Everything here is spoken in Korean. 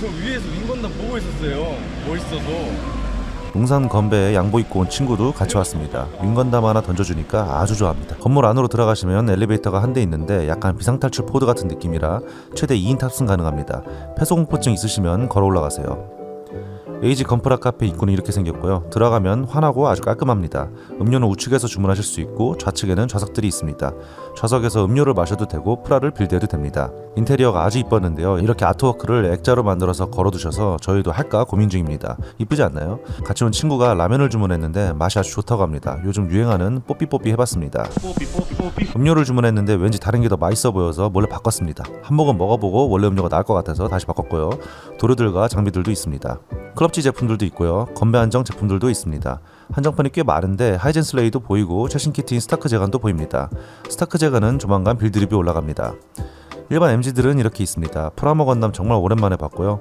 저 위에서 윙건담 보고 있었어요. 멋있어서. 용산 건배에 양보 입고 온 친구도 같이 왔습니다. 윙건담 하나 던져주니까 아주 좋아합니다. 건물 안으로 들어가시면 엘리베이터가 한 대 있는데 약간 비상탈출 포드 같은 느낌이라 최대 2인 탑승 가능합니다. 폐소공포증 있으시면 걸어 올라가세요. 에이지 건프라 카페 입구는 이렇게 생겼고요. 들어가면 환하고 아주 깔끔합니다. 음료는 우측에서 주문하실 수 있고 좌측에는 좌석들이 있습니다. 좌석에서 음료를 마셔도 되고 프라를 빌드해도 됩니다. 인테리어가 아주 이뻤는데요. 이렇게 아트워크를 액자로 만들어서 걸어두셔서 저희도 할까 고민 중입니다. 이쁘지 않나요? 같이 온 친구가 라면을 주문했는데 맛이 아주 좋다고 합니다. 요즘 유행하는 뽀삐뽀삐 해봤습니다. 뽀삐 뽀삐 뽀삐. 음료를 주문했는데 왠지 다른 게 더 맛있어 보여서 몰래 바꿨습니다. 한 모금 먹어보고 원래 음료가 나을 것 같아서 다시 바꿨고요. 도료들과 장비들도 있습니다. 클럽지 제품들도 있고요. 건배 한정 제품들도 있습니다. 한정판이 꽤 많은데 하이젠 슬레이도 보이고 최신 키트인 스타크 제간도 보입니다. 스타크 제간은 조만간 빌드립이 올라갑니다. 일반 MG들은 이렇게 있습니다. 프라모 건담 정말 오랜만에 봤고요.